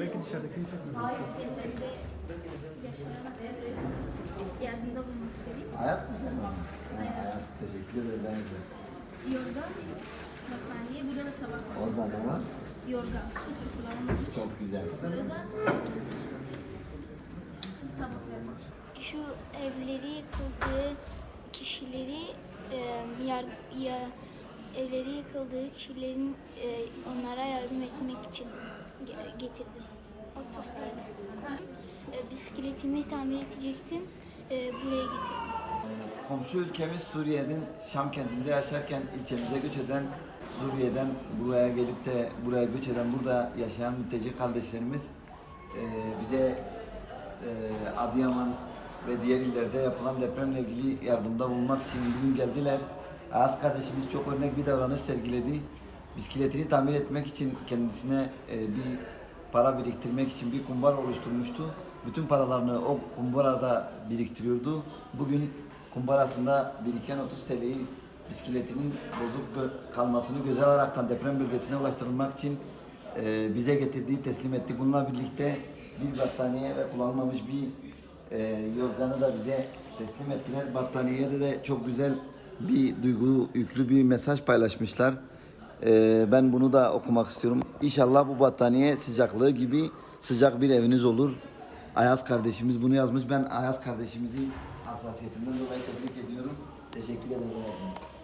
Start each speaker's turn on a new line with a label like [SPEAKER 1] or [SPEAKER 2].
[SPEAKER 1] Belki dışarıdakini çekmiyor.
[SPEAKER 2] Hayır, depremde yaşayan yardımda bulunmak istedim.
[SPEAKER 3] Ayaz mı sen? Ha, Ayaz. Teşekkür Ayaz'a.
[SPEAKER 2] Yorgan, battaniye, burada da tabak var.
[SPEAKER 3] Orada ne var?
[SPEAKER 2] Yorgan, sıfır kullanılmış.
[SPEAKER 3] Çok güzel.
[SPEAKER 2] Burada da tabaklarımız.
[SPEAKER 4] şu evleri yıkıldığı kişileri e, yar, ya, evleri yıkıldığı kişilerin e, onlara yardım etmek için ge- getirdim. 30 TL. E, bisikletimi tamir edecektim. E, buraya getirdim.
[SPEAKER 3] Komşu ülkemiz Suriye'nin Şam kentinde yaşarken ilçemize göç eden Suriye'den buraya gelip de buraya göç eden burada yaşayan mülteci kardeşlerimiz e, bize e, Adıyaman ve diğer illerde yapılan depremle ilgili yardımda bulunmak için bugün geldiler. Ayaz kardeşimiz çok örnek bir davranış sergiledi. Bisikletini tamir etmek için kendisine e, bir para biriktirmek için bir kumbara oluşturmuştu. Bütün paralarını o kumbarada biriktiriyordu. Bugün kumbarasında biriken 30 TL'yi bisikletinin bozuk gö- kalmasını göze alaraktan deprem bölgesine ulaştırılmak için e, bize getirdiği teslim etti. Bununla birlikte bir battaniye ve kullanılmamış bir e, yorganı da bize teslim ettiler. Battaniyede de çok güzel bir duygu yüklü bir mesaj paylaşmışlar. Ee, ben bunu da okumak istiyorum. İnşallah bu battaniye sıcaklığı gibi sıcak bir eviniz olur. Ayaz kardeşimiz bunu yazmış. Ben Ayaz kardeşimizi hassasiyetinden dolayı tebrik ediyorum. Teşekkür ederim.